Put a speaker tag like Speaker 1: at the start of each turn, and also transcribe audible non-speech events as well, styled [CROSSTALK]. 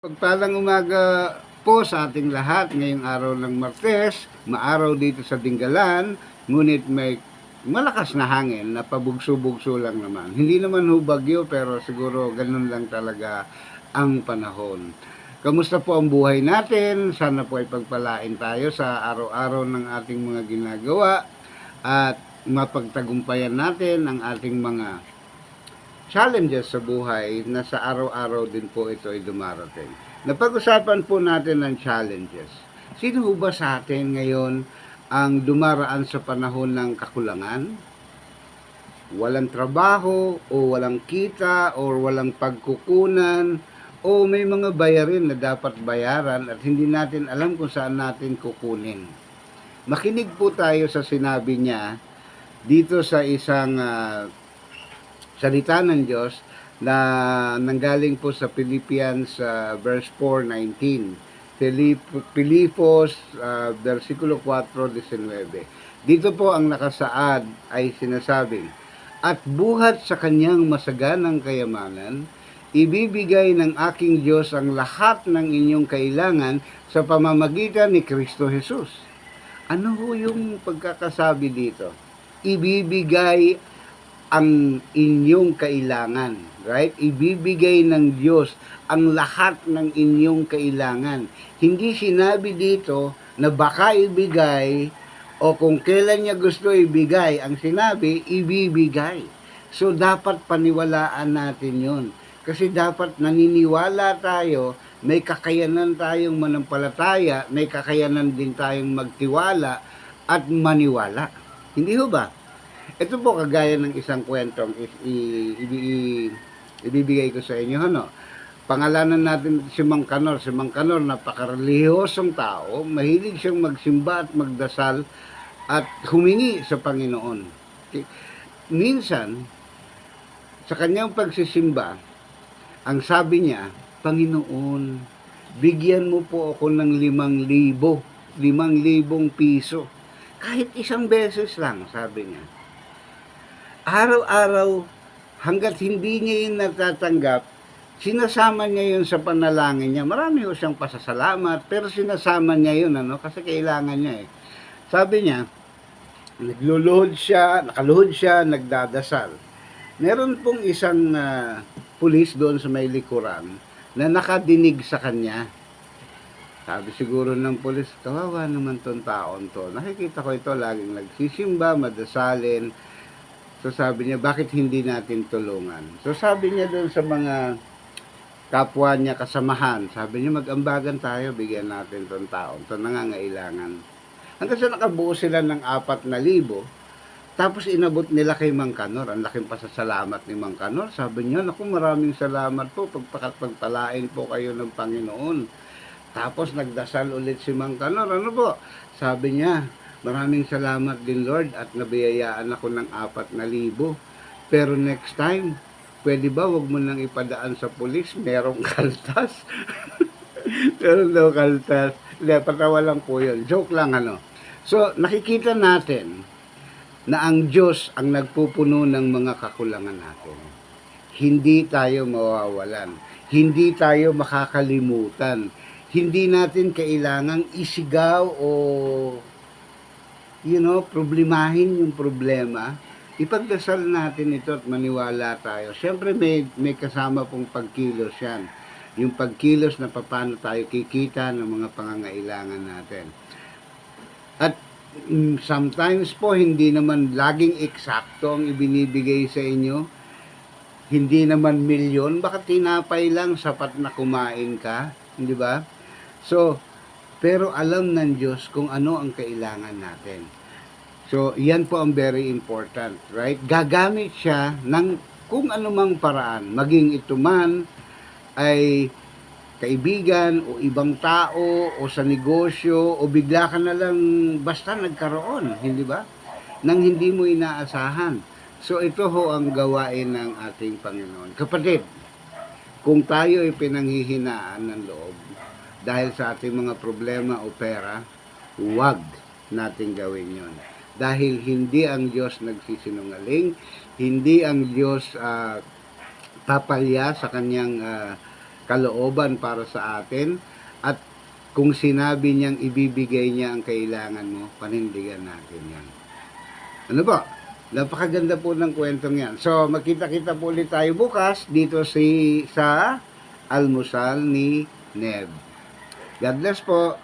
Speaker 1: Pagpalang umaga po sa ating lahat ngayong araw ng Martes, maaraw dito sa Dinggalan, ngunit may malakas na hangin na pabugso-bugso lang naman. Hindi naman ho bagyo pero siguro ganun lang talaga ang panahon. Kamusta po ang buhay natin? Sana po ay pagpalain tayo sa araw-araw ng ating mga ginagawa at mapagtagumpayan natin ang ating mga challenges sa buhay na sa araw-araw din po ito ay dumarating. Napag-usapan po natin ang challenges. Sino ba sa atin ngayon ang dumaraan sa panahon ng kakulangan? Walang trabaho o walang kita o walang pagkukunan o may mga bayarin na dapat bayaran at hindi natin alam kung saan natin kukunin. Makinig po tayo sa sinabi niya dito sa isang ah, salita ng Diyos na nanggaling po sa Philippians uh, verse 4:19. Filip Pilipos uh, versikulo 4:19. Dito po ang nakasaad ay sinasabing, At buhat sa kanyang masaganang kayamanan, ibibigay ng aking Diyos ang lahat ng inyong kailangan sa pamamagitan ni Kristo Jesus. Ano ho yung pagkakasabi dito? Ibibigay ang inyong kailangan. Right? Ibibigay ng Diyos ang lahat ng inyong kailangan. Hindi sinabi dito na baka ibigay o kung kailan niya gusto ibigay. Ang sinabi, ibibigay. So, dapat paniwalaan natin yon Kasi dapat naniniwala tayo, may kakayanan tayong manampalataya, may kakayanan din tayong magtiwala at maniwala. Hindi ho ba? Ito po kagaya ng isang kwentong i- i- i- i- ibibigay ko sa inyo. Ano? Pangalanan natin si Mang Kanor. Si Mang Kanor, napakarelihosong tao. Mahilig siyang magsimba at magdasal at humingi sa Panginoon. Minsan, sa kanyang pagsisimba, ang sabi niya, Panginoon, bigyan mo po ako ng limang libo, limang libong piso. Kahit isang beses lang, sabi niya araw-araw hanggat hindi niya yun natatanggap, sinasama niya yun sa panalangin niya. Marami ho siyang pasasalamat, pero sinasama niya yun, ano, kasi kailangan niya eh. Sabi niya, nagluluhod siya, nakaluhod siya, nagdadasal. Meron pong isang ah, pulis doon sa may likuran na nakadinig sa kanya. Sabi siguro ng pulis, kawawa naman tong taon to. Nakikita ko ito, laging nagsisimba, madasalin, So sabi niya, bakit hindi natin tulungan? So sabi niya doon sa mga kapwa niya kasamahan, sabi niya, mag-ambagan tayo, bigyan natin tong taon, to nangangailangan. Hanggang sa nakabuo sila ng apat na libo, tapos inabot nila kay Mang Kanor. Ang laking pasasalamat ni Mang Kanor. Sabi niya, naku maraming salamat po, pagpakatpagpalain po kayo ng Panginoon. Tapos nagdasal ulit si Mang Kanor. Ano po? Sabi niya, Maraming salamat din Lord at nabiyayaan ako ng apat na libo. Pero next time, pwede ba wag mo nang ipadaan sa pulis? Merong [LAUGHS] kaltas. Meron daw kaltas. Hindi, patawa lang po yun. Joke lang ano. So, nakikita natin na ang Diyos ang nagpupuno ng mga kakulangan natin. Hindi tayo mawawalan. Hindi tayo makakalimutan. Hindi natin kailangang isigaw o you know, problemahin yung problema, ipagdasal natin ito at maniwala tayo. Siyempre may, may kasama pong pagkilos yan. Yung pagkilos na paano tayo kikita ng mga pangangailangan natin. At mm, sometimes po hindi naman laging eksakto ang ibinibigay sa inyo. Hindi naman milyon, baka tinapay lang sapat na kumain ka, hindi ba? So, pero alam ng Diyos kung ano ang kailangan natin. So, yan po ang very important, right? Gagamit siya ng kung anumang paraan, maging ito man ay kaibigan o ibang tao o sa negosyo o bigla ka na lang basta nagkaroon, hindi ba? Nang hindi mo inaasahan. So ito ho ang gawain ng ating Panginoon. Kapatid, kung tayo ay pinanghihinaan ng loob dahil sa ating mga problema o pera, huwag nating gawin yon. Dahil hindi ang Diyos nagsisinungaling, hindi ang Diyos ah, papalya sa kanyang ah, kalooban para sa atin at kung sinabi niyang ibibigay niya ang kailangan mo, panindigan natin yan. Ano ba? Napakaganda po ng kwentong yan. So, magkita-kita po ulit tayo bukas dito si, sa almusal ni Neb. God bless po.